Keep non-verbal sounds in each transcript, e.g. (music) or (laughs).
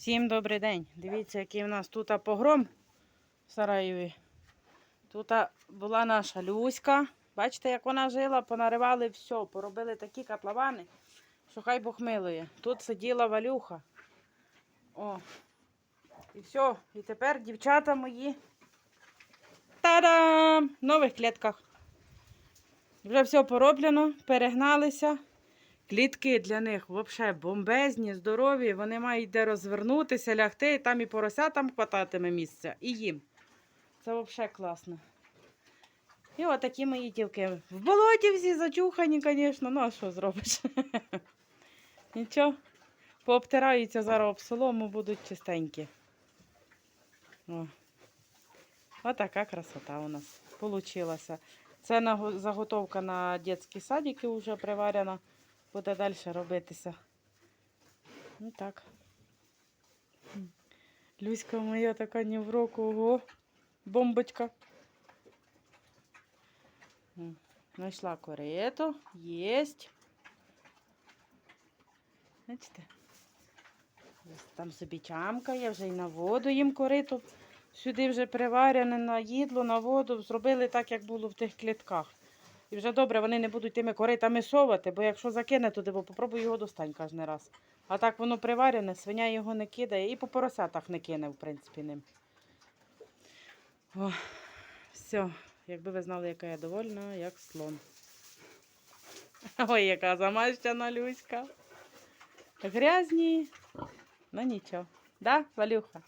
Всім добрий день. Дивіться, який в нас тут погром в Сараєві. Тут була наша Люська. Бачите, як вона жила, понаривали все, поробили такі котловани, що хай Бог милує. Тут сиділа Валюха. О. І все. І тепер дівчата мої. Та-дам! В нових клітках. Вже все пороблено, перегналися. Клітки для них взагалі бомбезні, здорові. Вони мають де розвернутися, лягти, і там і поросятам хвататиме місця, і їм. Це взагалі класно. І отакі мої тілки. В болоті всі зачухані, звісно, ну а що зробиш? (laughs) Нічого, пообтираються зараз об солому, будуть чистенькі. О. Отака красота у нас получилася. Це заготовка на дитячий садик вже приварена буде далі робитися. Ну так. Люська моя така ні в року, ого, бомбочка. Знайшла корито, єсть. Бачите? Там собі чамкає, вже і на воду їм корито. Сюди вже приварене на їдло, на воду. Зробили так, як було в тих клітках. І вже добре, вони не будуть тими коритами совати, бо якщо закине туди, бо попробуй його достань кожен раз. А так воно приварене, свиня його не кидає і по поросятах не кине, в принципі, ним. О, все, якби ви знали, яка я довольна, як слон. Ой, яка замащена Люська. Грязні, ну нічого. Да, Валюха?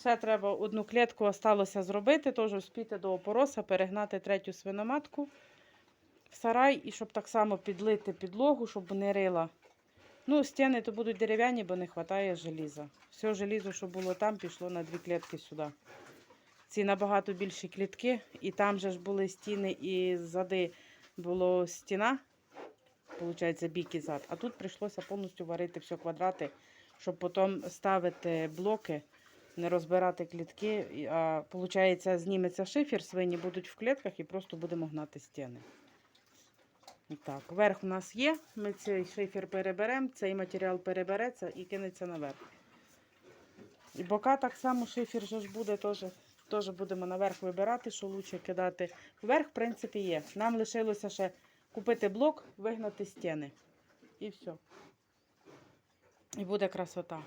Ще треба одну клітку осталося зробити, теж успіти до опороса, перегнати третю свиноматку сарай і щоб так само підлити підлогу, щоб не рила. Ну, стіни то будуть дерев'яні, бо не вистачає желіза. Все желізо, що було там, пішло на дві клітки сюди. Ці набагато більші клітки, і там же ж були стіни, і ззади була стіна, виходить, бік і зад. А тут прийшлося повністю варити все квадрати, щоб потім ставити блоки, не розбирати клітки. А виходить, зніметься шифер, свині будуть в клітках і просто будемо гнати стіни. Так, верх у нас є. Ми цей шифер переберемо, цей матеріал перебереться і кинеться наверх. І бока так само шифер же ж буде теж. Теж будемо наверх вибирати, що краще кидати. Вверх, в принципі, є. Нам лишилося ще купити блок, вигнати стіни. І все. І буде красота.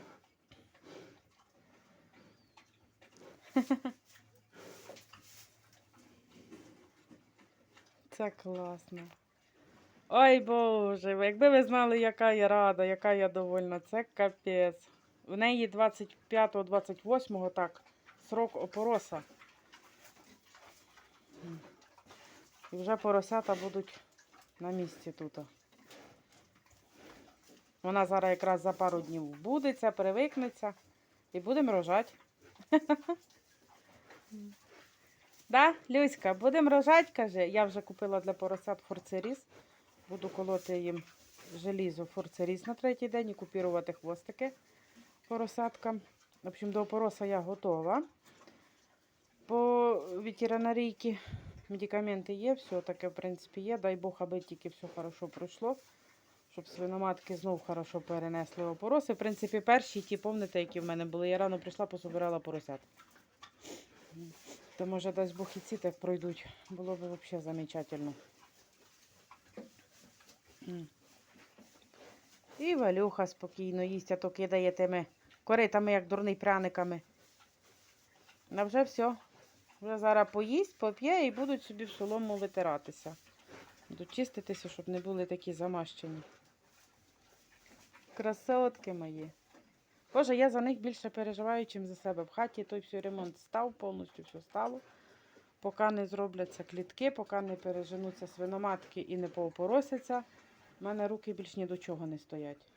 (laughs) Це класно. Ой Боже, якби ви знали, яка я рада, яка я довольна, це капець. В неї 25-28 так, срок опороса. І вже поросята будуть на місці тут. Вона зараз якраз за пару днів вбудеться, привикнеться і будемо рожати. (laughs) Да, Люська, будемо рожати, каже. Я вже купила для поросят форцеріз. Буду колоти їм желізо форцеріз на третій день і купірувати хвостики поросяткам. В общем, до опороса я готова. По ветеринарійці медикаменти є, все таке, в принципі, є. Дай Бог, аби тільки все хорошо пройшло. Щоб свиноматки знов хорошо перенесли опороси. В принципі, перші ті, помните, які в мене були. Я рано прийшла, пособирала поросят. То може дасть Бог і ці так пройдуть. Було б взагалі замечательно. І Валюха спокійно їсть, а то кидає тими коритами, як дурний пряниками. А вже все. Вже зараз поїсть, поп'є і будуть собі в солому витиратися. Будуть чиститися, щоб не були такі замащені. Красотки мої. Боже, я за них більше переживаю, чим за себе. В хаті той все ремонт став, повністю все стало. Поки не зробляться клітки, поки не переженуться свиноматки і не поопоросяться, в мене руки більш ні до чого не стоять.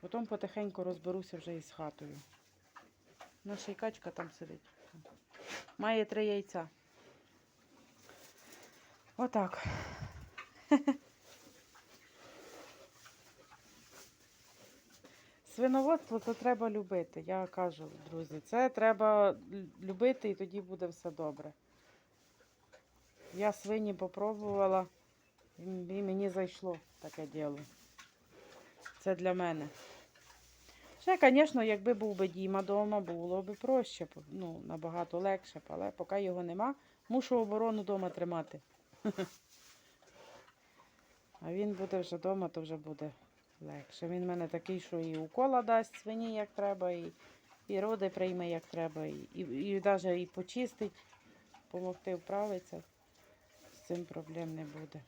Потім потихеньку розберуся вже із хатою. Наша і качка там сидить. Має три яйця. Отак. Свиноводство це треба любити, я кажу, друзі. Це треба любити і тоді буде все добре. Я свині попробувала і мені зайшло таке діло. Це для мене. Ще, звісно, якби був би Діма вдома, було б проще, ну, набагато легше, але поки його нема, мушу оборону вдома тримати. (laughs) А він буде вже вдома, то вже буде легше. Він в мене такий, що і укола дасть свині, як треба, і, і роди прийме, як треба, і, і, і навіть і почистить, допомогти вправитися. З цим проблем не буде.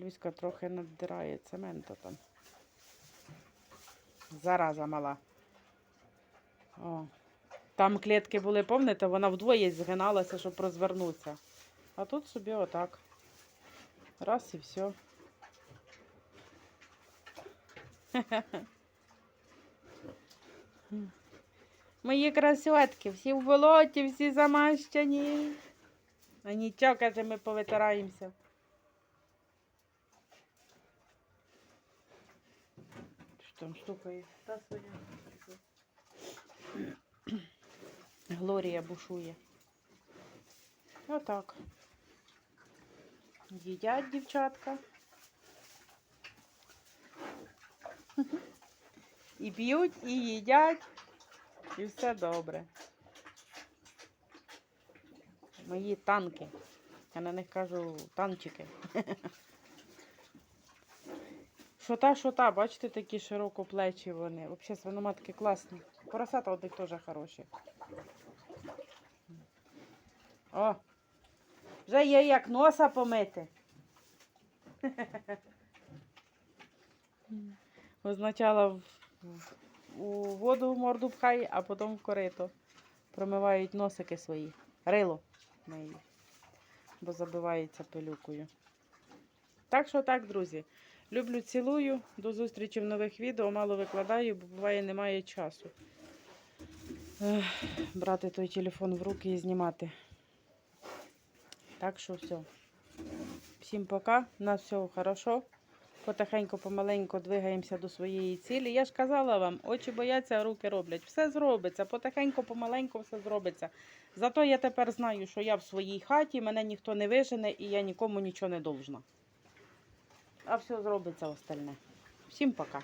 Люська трохи наддирає цементу там. Зараза мала. О. Там клітки були, пам'ятаєте, вона вдвоє згиналася, щоб розвернутися. А тут собі отак. Раз і все. (laughs) Мої красотки, всі в болоті, всі замащені. А нічого, каже, ми повитираємося. Там штукає? Та своя. Глорія бушує. Отак. Їдять дівчатка. І п'ють, і їдять, і все добре. Мої танки. Я на них кажу танчики. (laughs) Що та, що та, бачите, такі широкоплечі вони. Взагалі, свиноматки класні. Поросята одних теж хороші. О! Вже є як носа помити. (laughs) Означала у воду морду пхай, а потім в корито. Промивають носики свої. Рило мої. Бо забивається пилюкою. Так що так, друзі. Люблю, цілую. До зустрічі в нових відео. Мало викладаю, бо буває немає часу. Брати той телефон в руки і знімати. Так що все. Всім пока. У нас все хорошо. Потихеньку, помаленьку двигаємося до своєї цілі. Я ж казала вам, очі бояться, а руки роблять. Все зробиться. Потихеньку, помаленьку все зробиться. Зато я тепер знаю, що я в своїй хаті, мене ніхто не вижене і я нікому нічого не должна. А все зробиться остальне. Всім пока.